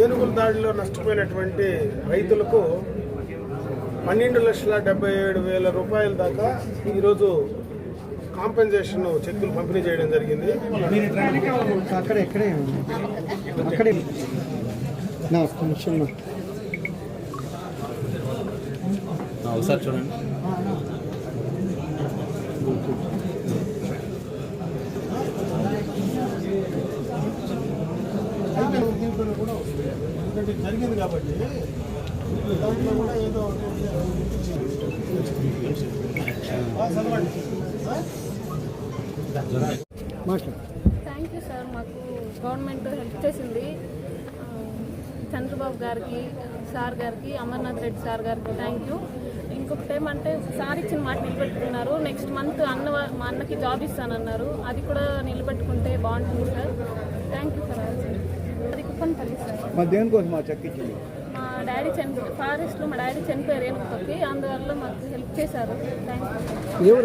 ఏనుగుల దాడిలో నష్టపోయినటువంటి రైతులకు పన్నెండు లక్షల డెబ్బై ఏడు వేల రూపాయల దాకా ఈరోజు కాంపెన్సేషన్ చెక్కులు పంపిణీ చేయడం జరిగింది. అక్కడ ఎక్కడే ఎందుకంటే జరిగింది కాబట్టి దాంట్లో కూడా ఏదో థ్యాంక్ యూ సార్ మాకు గవర్నమెంట్ హెల్ప్ చేసింది. చంద్రబాబు గారికి సార్ గారికి అమర్నాథ్ రెడ్డి సార్ గారికి థ్యాంక్ యూ ఇంకొకటి ఏమంటే సార్ ఇచ్చిన మాట నిలబెట్టుకున్నారు. నెక్స్ట్ మంత్ అన్న మా అన్నకి జాబ్ ఇస్తానన్నారు. అది కూడా నిలబెట్టుకుంటే బాగుంటుంది సార్. థ్యాంక్ యూ సార్ అది కుప్పన్పల్లి సార్. మా డాడీ చనిపో ఫారెస్ట్లో మా డాడీ చనిపోయారు ఏనుగుతోకి అందువల్ల మాకు హెల్ప్ చేశారు. థ్యాంక్ యూ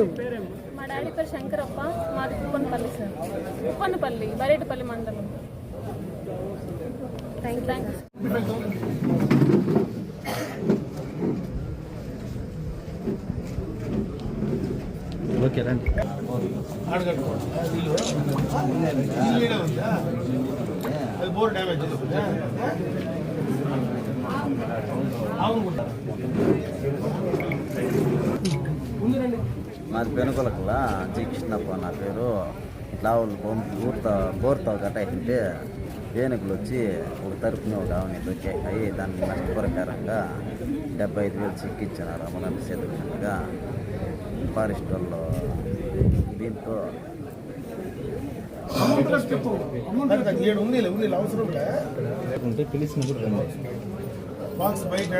మా డాడీ పేరు శంకరప్ప. మాది కుప్పనపల్లి సార్. కుప్పనపల్లి బరేటిపల్లి మండలం. Thank you thank you okay రండి. బోర్ డ్యామేజ్ మాది పెనుకొలకల జి కృష్ణప్ప నా పేరు. ఇట్లా వాళ్ళు బోర్తో ఊరుతో బోర్తో కట్టాయింటే ఏనుగులు వచ్చి ఒక తరపున ఒక ఆవుని దొక్కాయి దానికి నష్టపరకారంగా డెబ్బై ఐదు వేలు చిక్కిచ్చినారు అమరావతి చేతులుగా ఫారెస్ట్ వాళ్ళు దీంతో ఉంటే పిలిచినప్పుడు రండి. బాక్స్ బయట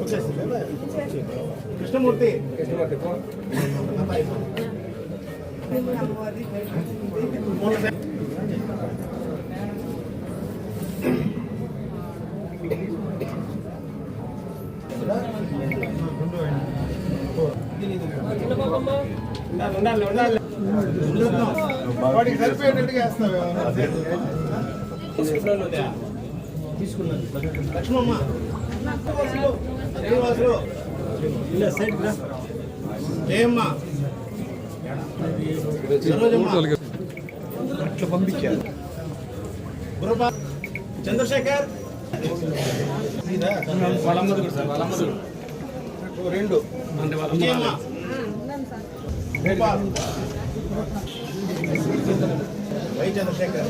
వచ్చేసింది కృష్ణమూర్తి. లక్ష్మమ్మ జయమ్మ అట్లా పంపించారు చంద్రశేఖర్ రెండు. విజయమ్మ. గోపాల్ వై చంద్రశేఖర్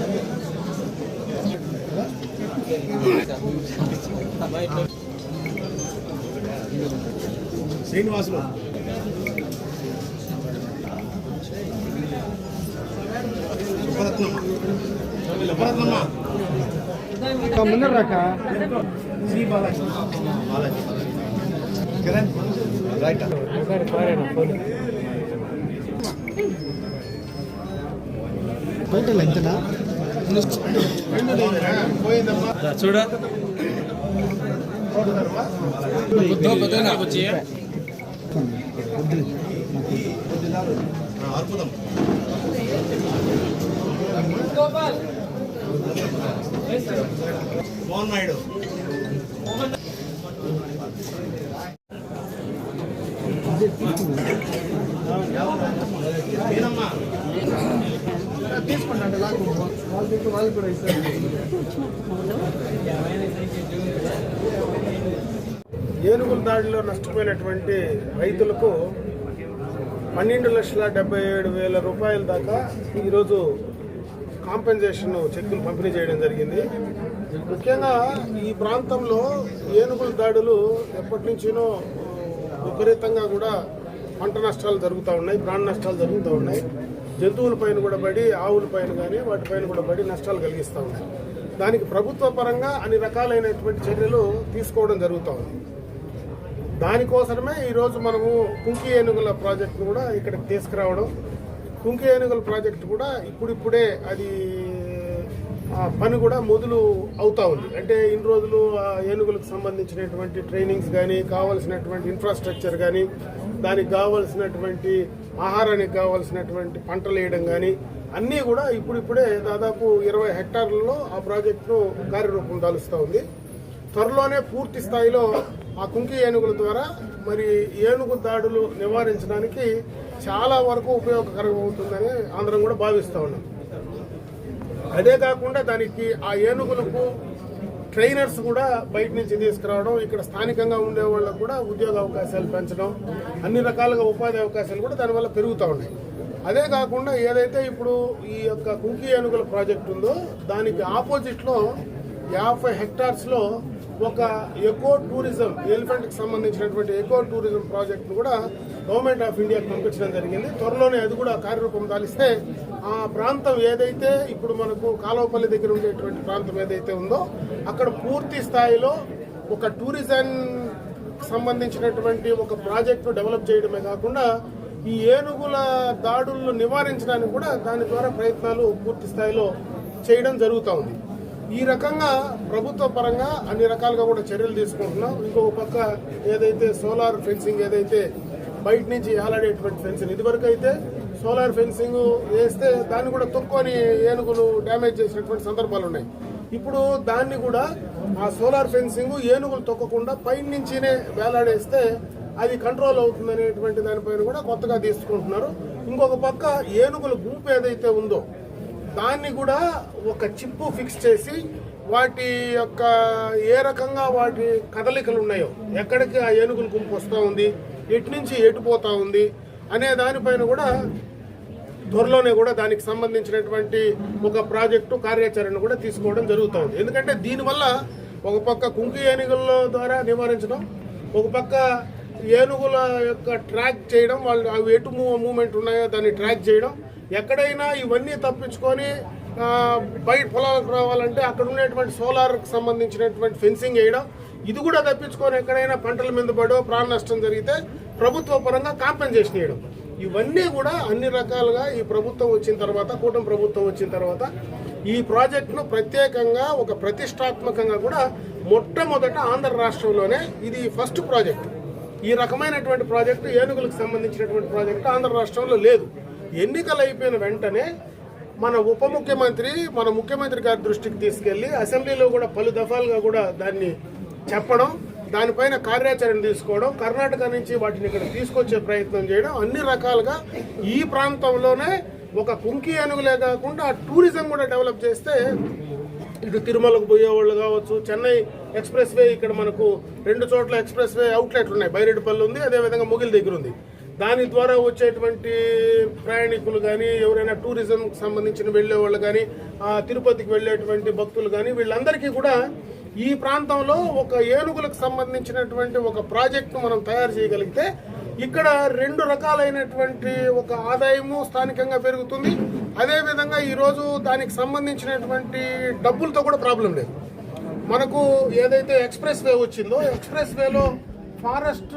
శ్రీనివాసులు. ముందర రాక శ్రీ బాలాజీ. బాలాజీ కిరణ్. రైట్. టోటల్ ఎంతనా రెండు లేదురా పోయిందమ్మా చూడ. అద్భుతం మోహన్ నాయుడు వాళ్ళు వాళ్ళు కూడా ఇస్తారు. ఏనుగుల దాడిలో నష్టపోయినటువంటి రైతులకు పన్నెండు లక్షల డెబ్బై ఏడు వేల రూపాయల దాకా ఈరోజు కాంపెన్సేషన్ చెక్కులు పంపిణీ చేయడం జరిగింది. ముఖ్యంగా ఈ ప్రాంతంలో ఏనుగుల దాడులు ఎప్పటి నుంచినో విపరీతంగా కూడా పంట నష్టాలు జరుగుతూ ఉన్నాయి ప్రాణ నష్టాలు జరుగుతూ ఉన్నాయి. జంతువుల పైన కూడా పడి ఆవుల పైన కానీ వాటిపైన కూడా పడి నష్టాలు కలిగిస్తూ ఉన్నాయి. దానికి ప్రభుత్వ పరంగా అన్ని రకాలైనటువంటి చర్యలు తీసుకోవడం జరుగుతూ ఉంది. దానికోసమే ఈరోజు మనము కుంకి ఏనుగుల ప్రాజెక్టును కూడా ఇక్కడికి తీసుకురావడం. కుంకి ఏనుగుల ప్రాజెక్టు కూడా ఇప్పుడిప్పుడే అది ఆ పని కూడా మొదలు అవుతా ఉంది. అంటే ఇన్ని రోజులు ఆ ఏనుగులకు సంబంధించినటువంటి ట్రైనింగ్స్ కానీ కావాల్సినటువంటి ఇన్ఫ్రాస్ట్రక్చర్ కానీ దానికి కావాల్సినటువంటి ఆహారానికి కావాల్సినటువంటి పంటలు వేయడం కానీ అన్నీ కూడా ఇప్పుడిప్పుడే దాదాపు ఇరవై హెక్టార్లలో ఆ ప్రాజెక్టును కార్యరూపం దాలుస్తూ ఉంది. త్వరలోనే పూర్తి స్థాయిలో ఆ కుంకి ఏనుగుల ద్వారా మరి ఏనుగు దాడులు నివారించడానికి చాలా వరకు ఉపయోగకరంగా ఉంటుందని అందరం కూడా భావిస్తూ ఉన్నాం. అదే కాకుండా దానికి ఆ ఏనుగులకు ట్రైనర్స్ కూడా బయట నుంచి తీసుకురావడం ఇక్కడ స్థానికంగా ఉండే వాళ్ళకు కూడా ఉద్యోగ అవకాశాలు పెంచడం అన్ని రకాలుగా ఉపాధి అవకాశాలు కూడా దానివల్ల పెరుగుతూ ఉన్నాయి. అదే కాకుండా ఏదైతే ఇప్పుడు ఈ యొక్క కుంకి ఏనుగుల ప్రాజెక్ట్ ఉందో దానికి ఆపోజిట్లో యాభై హెక్టార్స్లో ఒక ఎకో టూరిజం ఎలిఫెంట్కి సంబంధించినటువంటి ఎకో టూరిజం ప్రాజెక్ట్ను కూడా గవర్నమెంట్ ఆఫ్ ఇండియాకి పంపించడం జరిగింది. త్వరలోనే అది కూడా కార్యరూపం దాలిస్తే ఆ ప్రాంతం ఏదైతే ఇప్పుడు మనకు కాలువపల్లి దగ్గర ఉండేటువంటి ప్రాంతం ఏదైతే ఉందో అక్కడ పూర్తి స్థాయిలో ఒక టూరిజం సంబంధించినటువంటి ఒక ప్రాజెక్టు డెవలప్ చేయడమే కాకుండా ఈ ఏనుగుల దాడులను నివారించడానికి కూడా దాని ద్వారా ప్రయత్నాలు పూర్తి స్థాయిలో చేయడం జరుగుతూ ఉంది. ఈ రకంగా ప్రభుత్వ పరంగా అన్ని రకాలుగా కూడా చర్యలు తీసుకుంటున్నాం. ఇంకొక పక్క ఏదైతే సోలార్ ఫెన్సింగ్ ఏదైతే బయట నుంచి ఏలాడేటువంటి ఫెన్సింగ్ ఇదివరకు అయితే సోలార్ ఫెన్సింగ్ వేస్తే దాన్ని కూడా తక్కువని ఏనుగులు డ్యామేజ్ చేసినటువంటి సందర్భాలు ఉన్నాయి. ఇప్పుడు దాన్ని కూడా ఆ సోలార్ ఫెన్సింగ్ ఏనుగులు తొక్కకుండా పైన నుంచినే వేలాడేస్తే అది కంట్రోల్ అవుతుంది అనేటువంటి దానిపైన కూడా కొత్తగా తీసుకుంటున్నారు. ఇంకొక పక్క ఏనుగుల గుంపు ఏదైతే ఉందో దాన్ని కూడా ఒక చిప్పు ఫిక్స్ చేసి వాటి యొక్క ఏ రకంగా వాటి కదలికలు ఉన్నాయో ఎక్కడికి ఆ ఏనుగుల గుంపు వస్తూ ఉంది ఎటు నుంచి ఎటు పోతా ఉంది అనే దానిపైన కూడా త్వరలోనే కూడా దానికి సంబంధించినటువంటి ఒక ప్రాజెక్టు కార్యాచరణ కూడా తీసుకోవడం జరుగుతుంది. ఎందుకంటే దీనివల్ల ఒక పక్క కుంకి ఏనుగుల ద్వారా నివారించడం ఒక పక్క ఏనుగుల యొక్క ట్రాక్ చేయడం వాళ్ళు అవి ఎటు మూవ్ మూమెంట్ ఉన్నాయో దాన్ని ట్రాక్ చేయడం ఎక్కడైనా ఇవన్నీ తప్పించుకొని బయట పొలాలకు రావాలంటే అక్కడ ఉండేటువంటి సోలార్కి సంబంధించినటువంటి ఫెన్సింగ్ వేయడం ఇది కూడా తప్పించుకొని ఎక్కడైనా పంటల మీద పడో ప్రాణ నష్టం జరిగితే ప్రభుత్వ పరంగా కాంపెన్సేషన్ వేయడం. ఇవన్నీ కూడా అన్ని రకాలుగా ఈ ప్రభుత్వం వచ్చిన తర్వాత కూటమి ప్రభుత్వం వచ్చిన తర్వాత ఈ ప్రాజెక్టును ప్రత్యేకంగా ఒక ప్రతిష్టాత్మకంగా కూడా మొట్టమొదట ఆంధ్ర రాష్ట్రంలోనే ఇది ఫస్ట్ ప్రాజెక్ట్. ఈ రకమైనటువంటి ప్రాజెక్టు ఏనుగులకు సంబంధించినటువంటి ప్రాజెక్టు ఆంధ్ర రాష్ట్రంలో లేదు. ఎన్నికలు అయిపోయిన వెంటనే మన ఉప ముఖ్యమంత్రి మన ముఖ్యమంత్రి గారి దృష్టికి తీసుకెళ్ళి అసెంబ్లీలో కూడా పలు దఫాలుగా కూడా దాన్ని చెప్పడం దానిపైన కార్యాచరణ తీసుకోవడం కర్ణాటక నుంచి వాటిని ఇక్కడ తీసుకొచ్చే ప్రయత్నం చేయడం అన్ని రకాలుగా ఈ ప్రాంతంలోనే ఒక కుంకి ఏనుగులే కాకుండా టూరిజం కూడా డెవలప్ చేస్తే ఇటు తిరుమలకు పోయేవాళ్ళు కావచ్చు చెన్నై ఎక్స్ప్రెస్ వే ఇక్కడ మనకు రెండు చోట్ల ఎక్స్ప్రెస్ వే అవుట్లెట్లు ఉన్నాయి. బైరెడ్డిపల్లి ఉంది అదేవిధంగా ముగిల్ దగ్గర ఉంది. దాని ద్వారా వచ్చేటువంటి ప్రయాణికులు కానీ ఎవరైనా టూరిజంకి సంబంధించిన వెళ్ళే వాళ్ళు కానీ తిరుపతికి వెళ్ళేటువంటి భక్తులు కానీ వీళ్ళందరికీ కూడా ఈ ప్రాంతంలో ఒక ఏనుగులకు సంబంధించినటువంటి ఒక ప్రాజెక్ట్ను మనం తయారు చేయగలిగితే ఇక్కడ రెండు రకాలైనటువంటి ఒక ఆదాయము స్థానికంగా పెరుగుతుంది. అదేవిధంగా ఈరోజు దానికి సంబంధించినటువంటి డబ్బులతో కూడా ప్రాబ్లం లేదు. మనకు ఏదైతే ఎక్స్ప్రెస్ వే వచ్చిందో ఎక్స్ప్రెస్ వేలో ఫారెస్ట్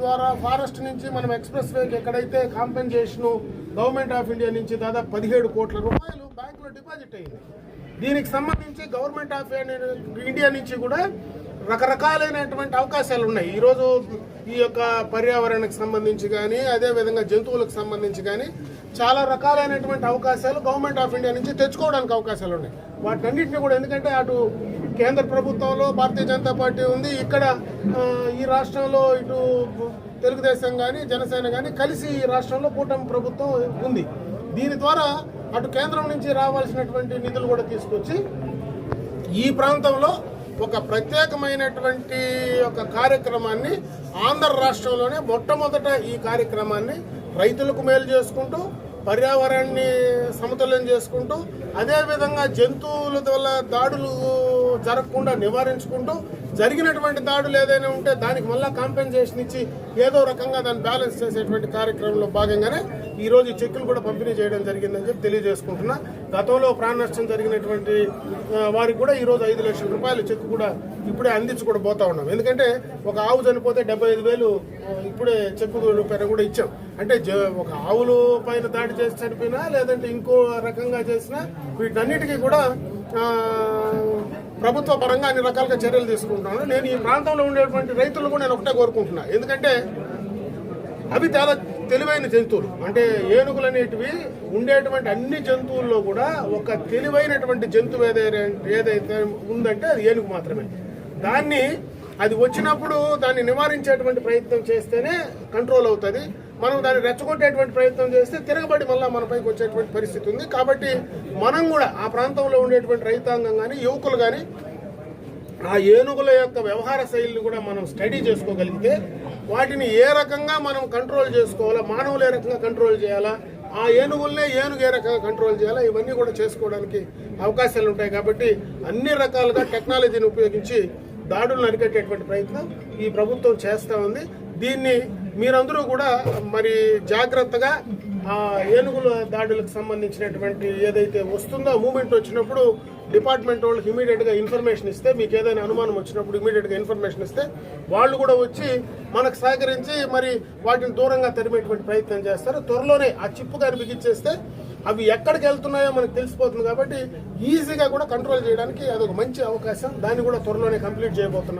ద్వారా ఫారెస్ట్ నుంచి మనం ఎక్స్ప్రెస్ వేకి ఎక్కడైతే కాంపెన్సేషన్ గవర్నమెంట్ ఆఫ్ ఇండియా నుంచి దాదాపు పదిహేడు కోట్ల రూపాయలు బ్యాంకులో డిపాజిట్ అయింది. దీనికి సంబంధించి గవర్నమెంట్ ఆఫ్ ఇండియా నుంచి కూడా రకరకాలైనటువంటి అవకాశాలు ఉన్నాయి. ఈరోజు ఈ యొక్క పర్యావరణకు సంబంధించి కానీ అదేవిధంగా జంతువులకు సంబంధించి కానీ చాలా రకాలైనటువంటి అవకాశాలు గవర్నమెంట్ ఆఫ్ ఇండియా నుంచి తెచ్చుకోవడానికి అవకాశాలు ఉన్నాయి. వాటన్నింటినీ కూడా ఎందుకంటే అటు కేంద్ర ప్రభుత్వంలో భారతీయ జనతా పార్టీ ఉంది. ఇక్కడ ఈ రాష్ట్రంలో ఇటు తెలుగుదేశం కానీ జనసేన కానీ కలిసి ఈ రాష్ట్రంలో కూటమి ప్రభుత్వం ఉంది. దీని ద్వారా అటు కేంద్రం నుంచి రావాల్సినటువంటి నిధులు కూడా తీసుకొచ్చి ఈ ప్రాంతంలో ఒక ప్రత్యేకమైనటువంటి ఒక కార్యక్రమాన్ని ఆంధ్ర రాష్ట్రంలోనే మొట్టమొదట ఈ కార్యక్రమాన్ని రైతులకు మేలు చేసుకుంటూ పర్యావరణాన్ని సమతుల్యం చేసుకుంటూ అదేవిధంగా జంతువుల వల్ల దాడులు జరగకుండా నివారించుకుంటూ జరిగినటువంటి దాడులు ఏదైనా ఉంటే దానికి మళ్ళీ కాంపెన్సేషన్ ఇచ్చి ఏదో రకంగా దాన్ని బ్యాలెన్స్ చేసేటువంటి కార్యక్రమంలో భాగంగానే ఈరోజు చెక్కులు కూడా పంపిణీ చేయడం జరిగిందని చెప్పి తెలియజేసుకుంటున్నా. గతంలో ప్రాణ నష్టం జరిగినటువంటి వారికి కూడా ఈరోజు ఐదు లక్షల రూపాయల చెక్కు కూడా ఇప్పుడే అందించి కూడా పోతా ఉన్నాం. ఎందుకంటే ఒక ఆవు చనిపోతే డెబ్బై ఐదు వేలు ఇప్పుడే చెక్కు రూపాయలు కూడా ఇచ్చాం. అంటే ఒక ఆవులు పైన దాడి చేసి చనిపోయినా లేదంటే ఇంకో రకంగా చేసినా వీటన్నిటికీ కూడా ప్రభుత్వ పరంగా అన్ని రకాలుగా చర్యలు తీసుకుంటున్నాను. నేను ఈ ప్రాంతంలో ఉండేటువంటి రైతులు కూడా నేను ఒకటే కోరుకుంటున్నా. ఎందుకంటే అవి చాలా తెలివైన జంతువులు. అంటే ఏనుగులు అనేటివి ఉండేటువంటి అన్ని జంతువుల్లో కూడా ఒక తెలివైనటువంటి జంతువు ఏదైతే ఏదైతే ఉందంటే అది ఏనుగు మాత్రమే. దాన్ని అది వచ్చినప్పుడు దాన్ని నివారించేటువంటి ప్రయత్నం చేస్తేనే కంట్రోల్ అవుతుంది. మనం దాన్ని రెచ్చగొట్టేటువంటి ప్రయత్నం చేస్తే తిరగబడి మళ్ళీ మన పైకి వచ్చేటువంటి పరిస్థితి ఉంది. కాబట్టి మనం కూడా ఆ ప్రాంతంలో ఉండేటువంటి రైతాంగం కానీ యువకులు కానీ ఆ ఏనుగుల యొక్క వ్యవహార శైలిని కూడా మనం స్టడీ చేసుకోగలిగితే వాటిని ఏ రకంగా మనం కంట్రోల్ చేసుకోవాలా మానవులు ఏ రకంగా కంట్రోల్ చేయాలా ఆ ఏనుగుల్నే ఏనుగు ఏ రకంగా కంట్రోల్ చేయాలా ఇవన్నీ కూడా చేసుకోవడానికి అవకాశాలు ఉంటాయి. కాబట్టి అన్ని రకాలుగా టెక్నాలజీని ఉపయోగించి దాడులను అరికట్టేటువంటి ప్రయత్నం ఈ ప్రభుత్వం చేస్తూ ఉంది. దీన్ని మీరందరూ కూడా మరి జాగ్రత్తగా ఆ ఏనుగుల దాడులకు సంబంధించినటువంటి ఏదైతే వస్తుందో మూమెంట్ వచ్చినప్పుడు డిపార్ట్మెంట్ వాళ్ళకి ఇమీడియట్గా ఇన్ఫర్మేషన్ ఇస్తే మీకు ఏదైనా అనుమానం వచ్చినప్పుడు ఇమీడియట్గా ఇన్ఫర్మేషన్ ఇస్తే వాళ్ళు కూడా వచ్చి మనకు సహకరించి మరి వాటిని దూరంగా తరిమేటువంటి ప్రయత్నం చేస్తారు. త్వరలోనే ఆ చిప్పు కానీ బిగించేస్తే అవి ఎక్కడికి వెళ్తున్నాయో మనకు తెలిసిపోతుంది కాబట్టి ఈజీగా కూడా కంట్రోల్ చేయడానికి అదొక మంచి అవకాశం. దాన్ని కూడా త్వరలోనే కంప్లీట్ చేయబోతున్నాం.